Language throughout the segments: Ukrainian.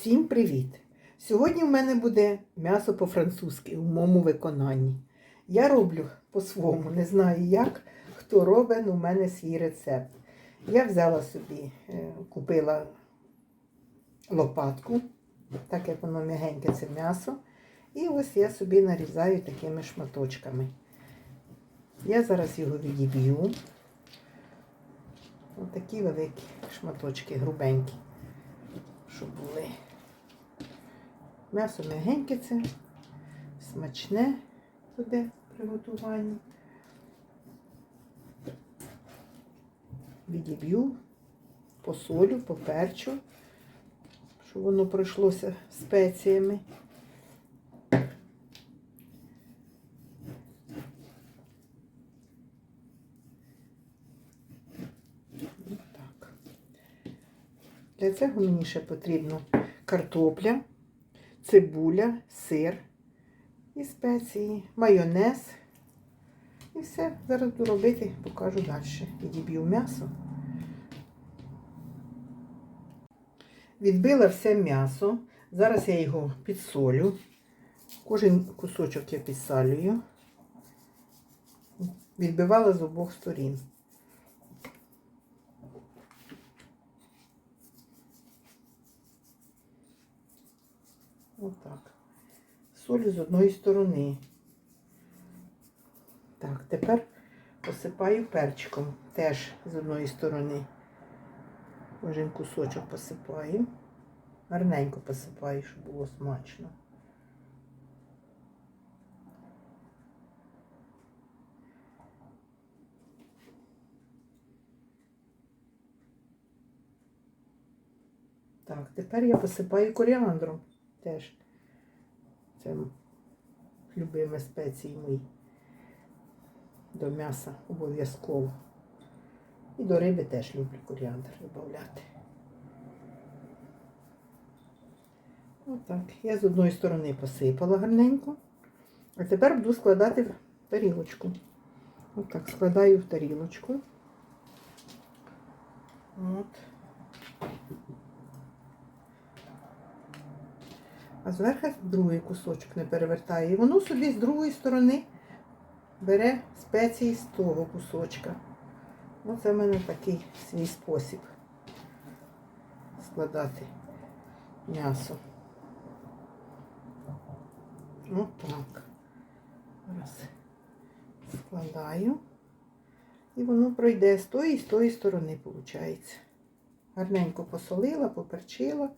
Всім привіт! Сьогодні в мене буде м'ясо по-французьки у моєму виконанні. Я роблю по-своєму, не знаю як, хто робить, у мене свій рецепт. Я взяла собі, е, купила лопатку, так як воно м'ягеньке це м'ясо. І ось я собі нарізаю такими шматочками. Я зараз його відіб'ю. Ось такі великі шматочки, грубенькі, щоб були. М'ясо м'ягеньке це, смачне буде при готуванні. Відіб'ю, посолю, поперчу, щоб воно пройшлося спеціями. Для цього мені ще потрібно картопля, цибуля, сир і спеції, майонез. І все. Зараз буду робити, покажу далі. Відіб'ю м'ясо. Відбила все м'ясо. Зараз я його підсолю. Кожен кусочок я підсалюю. Відбивала з обох сторін. Отак. Солю з одної сторони. Так, тепер посипаю перчиком теж з одної сторони. Кожен кусочок посипаю. Гарненько посипаю, щоб було смачно. Так, тепер я посипаю коріандром теж. Це любимі спеції мої. До м'яса обов'язково. І до риби теж люблю коріандр додати. Отак. Я з одної сторони посипала гарненько. А тепер буду складати в тарілочку. Отак, складаю в тарілочку. От. А зверху другий кусочок не перевертаю. І воно собі з другої сторони бере спеції з того кусочка. Оце в мене такий свій спосіб складати м'ясо. Отак. Раз. Складаю. І воно пройде з тої і з тої сторони, виходить. Гарненько посолила, поперчила,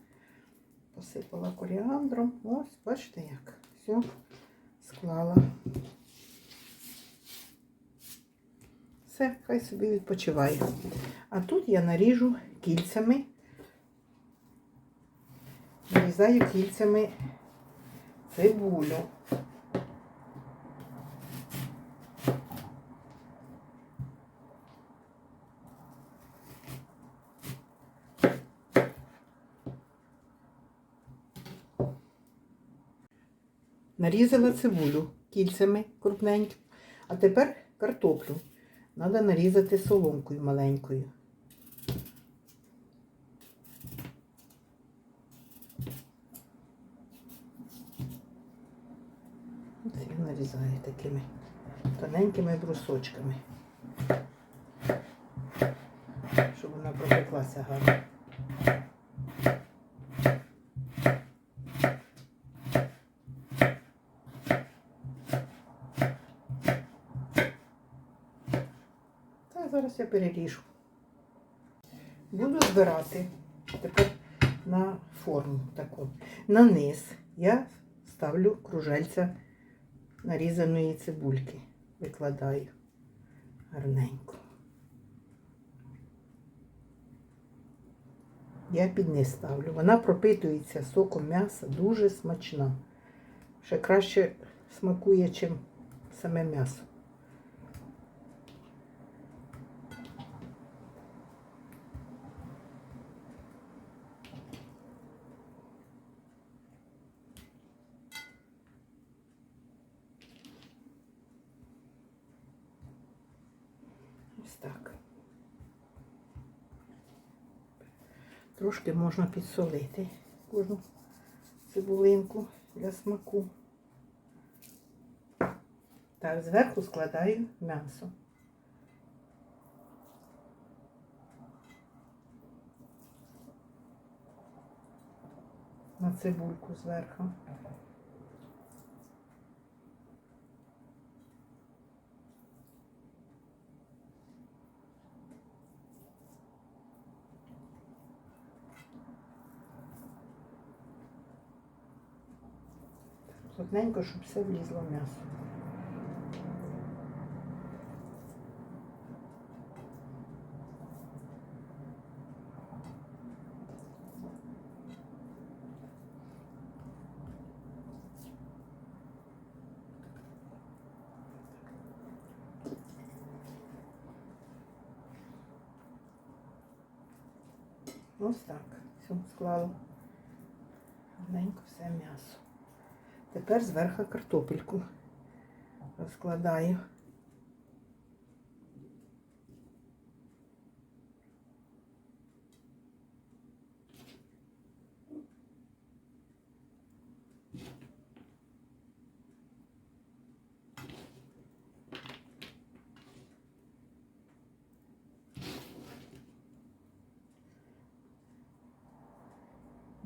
посипала коріандром. Ось, бачите як. Все, склала. Все, хай собі відпочиває. А тут я наріжу кільцями. Нарізаю кільцями цибулю. Нарізала цибулю кільцями крупненько. А тепер картоплю. Треба нарізати соломкою маленькою. Ось я нарізаю такими тоненькими брусочками, щоб вона пропеклася гарно. Зараз я переріжу. Буду збирати тепер на форму таку. На низ я ставлю кружельця нарізаної цибульки. Викладаю гарненько. Я під низ ставлю. Вона пропитується соком м'яса, дуже смачна. Ще краще смакує, ніж саме м'ясо. Ось так. Трошки можна підсолити кожну цибулинку для смаку. Так, зверху складаю м'ясо. На цибульку зверху. Плотненько, щоб все влізло в м'ясо. Ось так. Все склало. Гарненько все м'ясо. Тепер зверху картопельку розкладаю.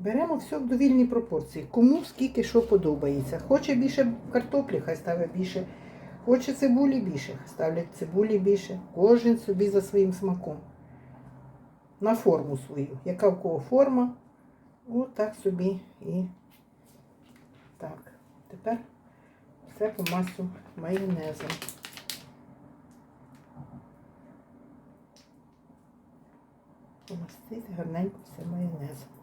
Беремо все в довільній пропорції. Кому скільки що подобається. Хоче більше картоплі, хай ставить більше. Хоче цибулі більше, ставлять цибулі більше. Кожен собі за своїм смаком. На форму свою. Яка в кого форма, от собі і так. Тепер все помасю майонезом. Помастити гарненько все майонезом.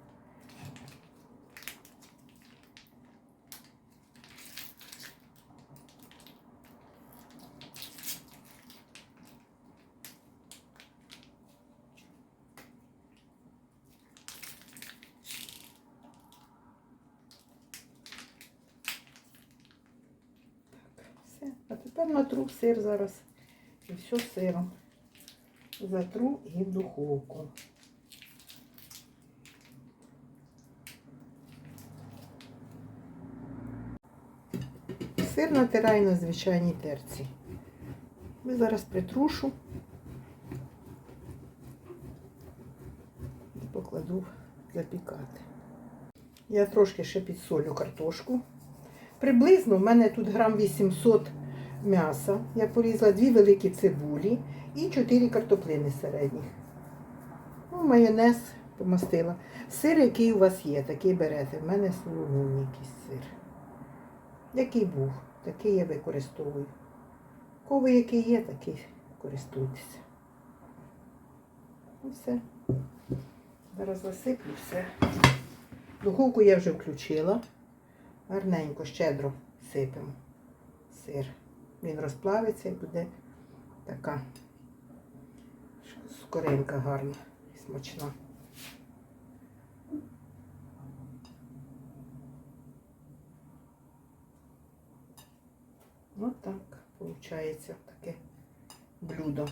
Все. А тепер натру сир зараз. І все сиром. Затру і в духовку. Сир натираю на звичайній терці. І зараз притрушу і покладу запікати. Я трошки ще підсолю картошку. Приблизно в мене тут грам 800 м'яса. Я порізала дві великі цибулі і 4 картоплини середніх. Ну, майонез помастила. Сир, який у вас є, такий берете. В мене сулугунний якийсь сир. Який був, такий я використовую. Кого який є, такий користуйтеся. І все. Зараз засиплю все. Духовку я вже включила. Гарненько, щедро сипемо сир. Він розплавиться і буде така скоринка гарна і смачна. Ось так виходить таке блюдо.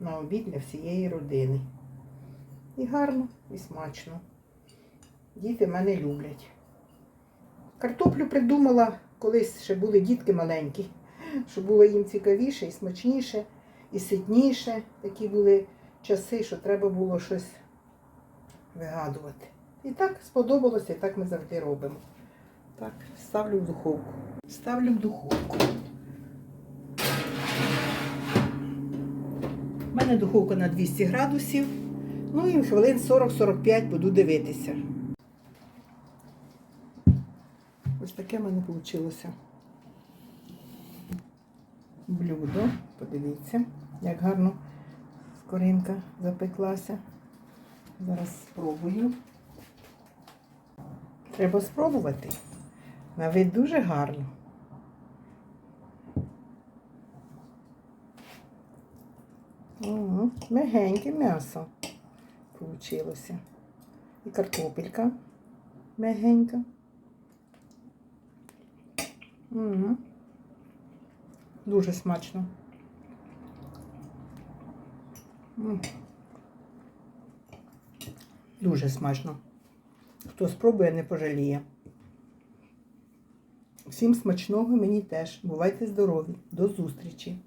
На обід для всієї родини. І гарно, і смачно. Діти мене люблять. Картоплю придумала, колись ще були дітки маленькі, щоб було їм цікавіше і смачніше, і ситніше. Такі були часи, що треба було щось вигадувати. І так сподобалося, і так ми завжди робимо. Так, ставлю в духовку. Ставлю в духовку. У мене духовка на 200 градусів. Ну і хвилин 40-45 буду дивитися. Ось таке в мене вийшло. Блюдо. Подивіться, як гарно скоринка запеклася. Зараз спробую. Треба спробувати. На вид дуже гарно. Угу. Мягеньке м'ясо получилося. І картопелька мягенька. Дуже смачно. Дуже смачно. Хто спробує, не пожаліє. Всім смачного мені теж. Бувайте здорові. До зустрічі!